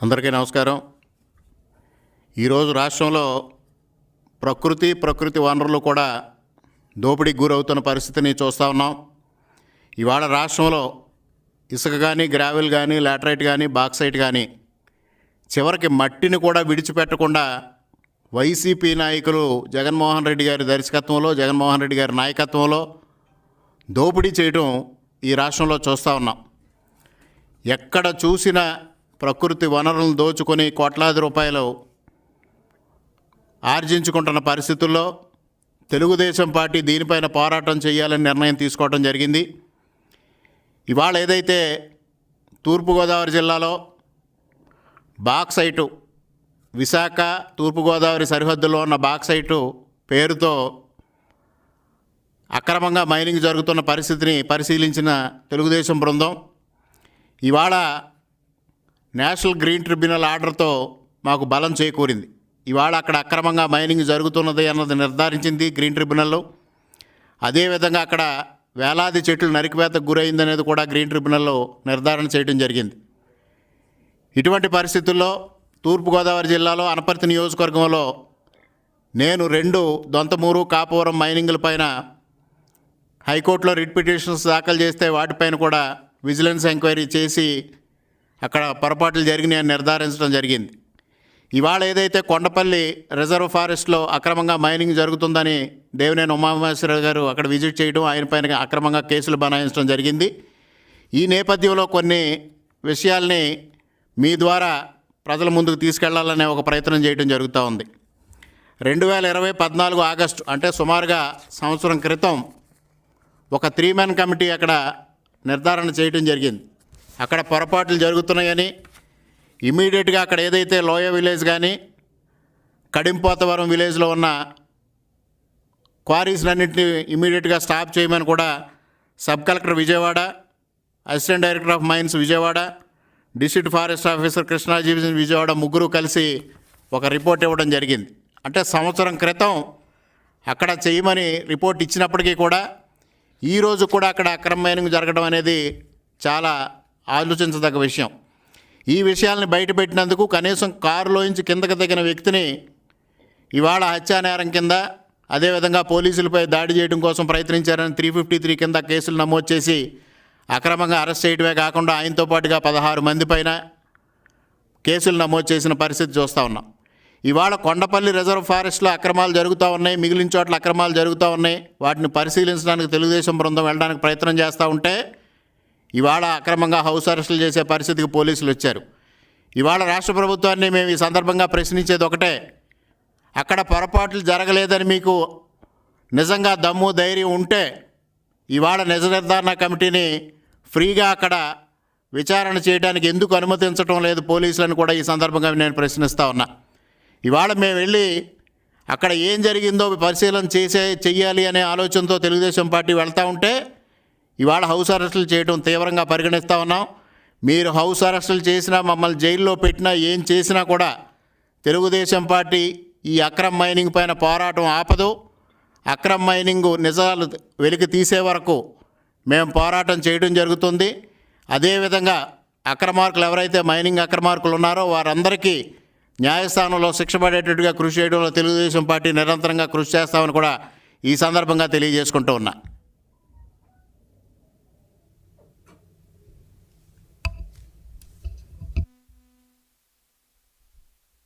అందరికీ నమస్కారం. ఈరోజు రాష్ట్రంలో ప్రకృతి ప్రకృతి వనరులు కూడా దోపిడీకి గురవుతున్న పరిస్థితిని చూస్తూ ఉన్నాం. ఇవాళ రాష్ట్రంలో ఇసుక కానీ గ్రావెల్ కానీ లాటరైట్ కానీ బాక్సైట్ కానీ చివరికి మట్టిని కూడా విడిచిపెట్టకుండా వైసీపీ నాయకులు జగన్మోహన్ రెడ్డి గారి దర్శకత్వంలో జగన్మోహన్ రెడ్డి గారి నాయకత్వంలో దోపిడీ చేయడం ఈ రాష్ట్రంలో చూస్తూ ఉన్నాం. ఎక్కడ చూసినా ప్రకృతి వనరులను దోచుకొని కోట్లాది రూపాయలు ఆర్జించుకుంటున్న పరిస్థితుల్లో తెలుగుదేశం పార్టీ దీనిపైన పోరాటం చేయాలని నిర్ణయం తీసుకోవడం జరిగింది. ఇవాళ ఏదైతే తూర్పుగోదావరి జిల్లాలో బాక్సైటు విశాఖ తూర్పుగోదావరి సరిహద్దులో ఉన్న బాక్సైటు పేరుతో అక్రమంగా మైనింగ్ జరుగుతున్న పరిస్థితిని పరిశీలించిన తెలుగుదేశం బృందం ఇవాళ నేషనల్ గ్రీన్ ట్రిబ్యునల్ ఆర్డర్తో మాకు బలం చేకూరింది. ఇవాళ అక్కడ అక్రమంగా మైనింగ్ జరుగుతున్నది అన్నది నిర్ధారించింది గ్రీన్ ట్రిబ్యునల్లో. అదేవిధంగా అక్కడ వేలాది చెట్లు నరికివేతకు గురైందనేది కూడా గ్రీన్ ట్రిబ్యునల్లో నిర్ధారణ చేయడం జరిగింది. ఇటువంటి పరిస్థితుల్లో తూర్పుగోదావరి జిల్లాలో అనపర్తి నియోజకవర్గంలో నేను రెండు దొంతమూరు కాపవరం మైనింగ్ల పైన హైకోర్టులో రిట్ పిటిషన్స్ దాఖలు చేస్తే వాటిపైన కూడా విజిలెన్స్ ఎంక్వైరీ చేసి అక్కడ పొరపాట్లు జరిగినాయని నిర్ధారించడం జరిగింది. ఇవాళ ఏదైతే కొండపల్లి రిజర్వ్ ఫారెస్ట్లో అక్రమంగా మైనింగ్ జరుగుతుందని దేవినేని ఉమామహేశ్వరరావు గారు అక్కడ విజిట్ చేయడం ఆయన పైన అక్రమంగా కేసులు బనాయించడం జరిగింది. ఈ నేపథ్యంలో కొన్ని విషయాల్ని మీ ద్వారా ప్రజల ముందుకు తీసుకెళ్ళాలనే ఒక ప్రయత్నం చేయడం జరుగుతూ ఉంది. రెండు వేల ఇరవై పద్నాలుగు ఆగస్టు అంటే సుమారుగా సంవత్సరం క్రితం ఒక త్రీ మ్యాన్ కమిటీ అక్కడ నిర్ధారణ చేయడం జరిగింది. అక్కడ పొరపాట్లు జరుగుతున్నాయని ఇమీడియట్గా అక్కడ ఏదైతే లోయ విలేజ్ కానీ కడింపోతవరం విలేజ్లో ఉన్న క్వారీస్లన్నింటినీ ఇమీడియట్గా స్టాప్ చేయమని కూడా sub collector Vijayawada assistant director of mines Vijayawada district forest officer Krishnaji Vijayawada ముగ్గురు కలిసి ఒక రిపోర్ట్ ఇవ్వడం జరిగింది. అంటే సంవత్సరం క్రితం అక్కడ చేయమని రిపోర్ట్ ఇచ్చినప్పటికీ కూడా ఈ రోజు కూడా అక్కడ అక్రమ మైనింగ్ జరగడం అనేది చాలా ఆలోచించదగ్గ విషయం. ఈ విషయాల్ని బయటపెట్టినందుకు కనీసం కారులోంచి కిందకి తగిన వ్యక్తిని ఇవాళ హత్యానేరం కింద అదేవిధంగా పోలీసులపై దాడి చేయడం కోసం ప్రయత్నించారని త్రీ ఫిఫ్టీ త్రీ కింద కేసులు నమోదు చేసి అక్రమంగా అరెస్ట్ చేయడమే కాకుండా ఆయనతో పాటుగా పదహారు మంది పైన కేసులు నమోదు చేసిన పరిస్థితి చూస్తూ ఉన్నాం. ఇవాళ కొండపల్లి రిజర్వ్ ఫారెస్ట్లో అక్రమాలు జరుగుతూ ఉన్నాయి మిగిలిన చోట్ల అక్రమాలు జరుగుతూ ఉన్నాయి. వాటిని పరిశీలించడానికి తెలుగుదేశం బృందం వెళ్ళడానికి ప్రయత్నం చేస్తూ ఉంటే ఇవాళ అక్రమంగా హౌస్ అరెస్టులు చేసే పరిస్థితికి పోలీసులు వచ్చారు. ఇవాళ రాష్ట్ర ప్రభుత్వాన్ని మేము ఈ సందర్భంగా ప్రశ్నించేది ఒకటే. అక్కడ పొరపాట్లు జరగలేదని మీకు నిజంగా దమ్ము ధైర్యం ఉంటే ఇవాళ నిజ నిర్ధారణ కమిటీని ఫ్రీగా అక్కడ విచారణ చేయడానికి ఎందుకు అనుమతించడం లేదు పోలీసులను కూడా ఈ సందర్భంగా నేను ప్రశ్నిస్తూ ఉన్నా. ఇవాళ మేము వెళ్ళి అక్కడ ఏం జరిగిందో పరిశీలన చేసే చెయ్యాలి అనే ఆలోచనతో తెలుగుదేశం పార్టీ వెళ్తూ ఉంటే ఇవాళ హౌస్ అరెస్టులు చేయడం తీవ్రంగా పరిగణిస్తూ ఉన్నాం. మీరు హౌస్ అరెస్టులు చేసినా మమ్మల్ని జైల్లో పెట్టినా ఏం చేసినా కూడా తెలుగుదేశం పార్టీ ఈ అక్రమ్ మైనింగ్ పైన పోరాటం ఆపదు. అక్రమ్ మైనింగ్ నిజాలు వెలికి తీసే వరకు మేము పోరాటం చేయడం జరుగుతుంది. అదేవిధంగా అక్రమార్కులు ఎవరైతే మైనింగ్ అక్రమార్కులు ఉన్నారో వారందరికీ న్యాయస్థానంలో శిక్ష పడేటట్టుగా కృషి చేయడంలో తెలుగుదేశం పార్టీ నిరంతరంగా కృషి చేస్తామని కూడా ఈ సందర్భంగా తెలియజేసుకుంటూ ఉన్నా.